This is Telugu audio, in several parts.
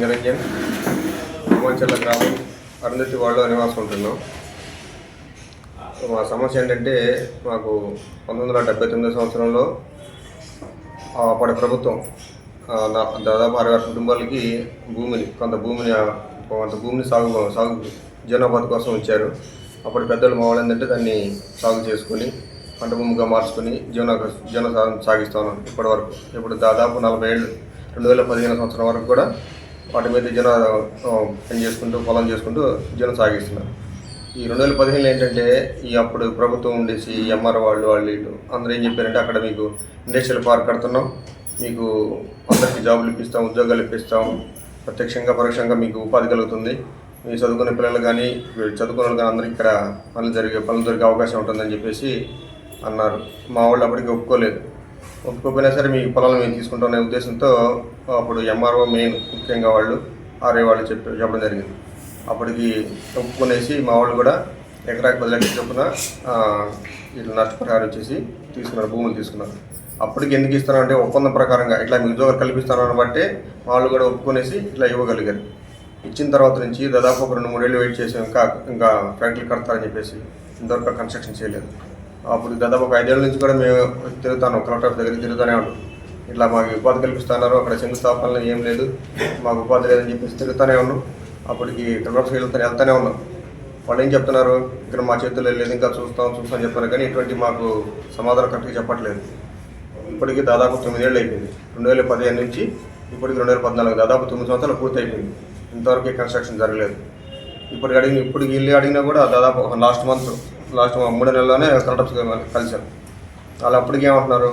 నిరంజన్ ఉమాచల్ల గ్రామం అరుంధతి వాళ్ళలో నివాసం ఉంటున్నాం. మా సమస్య ఏంటంటే మాకు పంతొమ్మిది వందల డెబ్బై తొమ్మిది సంవత్సరంలో అప్పటి ప్రభుత్వం దాదాపు అరవై కుటుంబాలకి భూమిని కొంత భూమిని కొంత భూమిని సాగు సాగు జీవనోపాధి కోసం ఇచ్చారు. అప్పుడు పెద్దలు మా వాళ్ళు ఏంటంటే దాన్ని సాగు చేసుకుని పంట భూమిగా మార్చుకుని జీవన జీవన సాగిస్తున్నాం ఇప్పటి ఇప్పటివరకు ఇప్పుడు దాదాపు నలభై ఏళ్ళు రెండు వేల పదిహేను సంవత్సరం వరకు కూడా వాటి మీద జన పని చేసుకుంటూ పొలం చేసుకుంటూ జీవనం సాగిస్తున్నారు. ఈ రెండు వేల పదిహేనులో ఏంటంటే ఈ అప్పుడు ప్రభుత్వం ఉండేసి ఎంఆర్ వాళ్ళు వాళ్ళు వీళ్ళు అందరూ ఏం చెప్పారంటే అక్కడ మీకు ఇండస్ట్రియల్ పార్క్ కడుతున్నాం మీకు అందరికీ జాబులు ఇప్పిస్తాం ఉద్యోగాలు ఇప్పిస్తాం ప్రత్యక్షంగా పరోక్షంగా మీకు ఉపాధి కలుగుతుంది. మీ చదువుకునే పిల్లలు కానీ చదువుకున్న వాళ్ళు కానీ అందరికీ ఇక్కడ పనులు జరిగే పనులు దొరికే అవకాశం ఉంటుందని చెప్పేసి అన్నారు. మా వాళ్ళు అప్పటికి ఒప్పుకోలేదు. ఒప్పుకోకపోయినా సరే మీ పొలాలు మేము తీసుకుంటామనే ఉద్దేశంతో అప్పుడు ఎంఆర్ఓ మెయిన్ ముఖ్యంగా వాళ్ళు ఆర్ఏ వాళ్ళు చెప్ప చెప్పడం జరిగింది. అప్పటికి ఒప్పుకునేసి మా వాళ్ళు కూడా ఎకరాకి పది లక్షల చొప్పున ఇట్లా నష్టపరిహారం వచ్చేసి తీసుకున్నారు భూములు తీసుకున్నారు. అప్పటికి ఎందుకు ఇస్తారు అంటే ఒప్పందం ప్రకారంగా ఇట్లా మీ ఉద్యోగాలు కల్పిస్తారని బట్టే వాళ్ళు కూడా ఒప్పుకునేసి ఇట్లా ఇవ్వగలిగారు. ఇచ్చిన తర్వాత నుంచి దాదాపు ఒక రెండు మూడేళ్ళు వెయిట్ చేసాం ఇంకా ఇంకా ఫ్యాక్టరీలు కడతారని చెప్పేసి ఇంతవరకు కన్స్ట్రక్షన్ చేయలేదు. అప్పుడు దాదాపు ఒక ఐదేళ్ళ నుంచి కూడా మేము తిరుగుతాను కలెక్టర్ దగ్గర తిరుగుతూనే ఉంటాం. ఇట్లా మాకు ఉపాధి కల్పిస్తున్నారు అక్కడ శంకుస్థాపనలు ఏం లేదు మాకు ఉపాధి లేదని చెప్పేసి తిరుగుతూనే ఉన్నాం. అప్పటికి కలెక్టర్ వెళ్తానే వెళ్తూనే ఉన్నాం. వాళ్ళు ఏం చెప్తున్నారు ఇక్కడ మా చేతుల్లో లేదు ఇంకా చూస్తాం చూస్తాం చెప్తున్నారు కానీ ఇటువంటి మాకు సమాధానం కరెక్ట్గా చెప్పట్లేదు. ఇప్పటికి దాదాపు తొమ్మిదేళ్ళు అయిపోయింది. రెండు వేల పదిహేను నుంచి ఇప్పటికి రెండు వేల పద్నాలుగు దాదాపు తొమ్మిది సంవత్సరాలు పూర్తి అయిపోయింది ఇంతవరకు కన్స్ట్రక్షన్ జరగలేదు. ఇప్పటికి అడిగిన ఇప్పటికి వెళ్ళి అడిగినా కూడా దాదాపు లాస్ట్ మంత్ లాస్ట్ మూడు నెలల్లోనే కలెక్టర్స్ కలిసాం వాళ్ళు అప్పటికి ఏమంటున్నారు?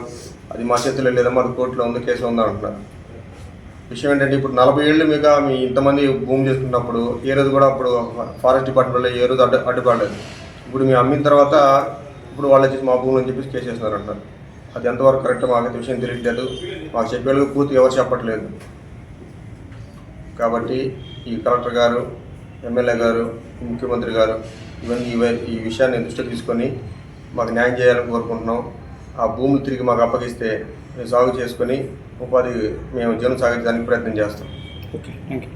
అది మా చేతిలో లేదమ్మా అది కోర్టులో ఉంది కేసులో ఉంది అంటున్నారు. విషయం ఏంటంటే ఇప్పుడు నలభై ఏళ్ళు మీద మీ ఇంతమంది భూమి చేసుకున్నప్పుడు ఏ రోజు కూడా అప్పుడు ఫారెస్ట్ డిపార్ట్మెంట్లో ఏ రోజు అడ్డు అడ్డుపడలేదు. ఇప్పుడు మేము అమ్మిన తర్వాత ఇప్పుడు వాళ్ళు వచ్చేసి మా భూమి అని చెప్పేసి కేసు చేస్తున్నారు అంటారు అది ఎంతవరకు కరెక్ట్ మాకైతే విషయం తెలియట్లేదు. మాకు చెప్పేందుకు పూర్తి ఎవరు చెప్పట్లేదు. కాబట్టి ఈ కలెక్టర్ గారు ఎమ్మెల్యే గారు ముఖ్యమంత్రి గారు ఇవన్నీ ఇవ- ఈ విషయాన్ని దృష్టికి తీసుకొని మాకు న్యాయం చేయాలని కోరుకుంటున్నాం. ఆ భూములు తిరిగి మాకు అప్పగిస్తే మేము సాగు చేసుకొని ఉపాధి మేము జీవనం సాగించడానికి ప్రయత్నం చేస్తాం. Okay thank you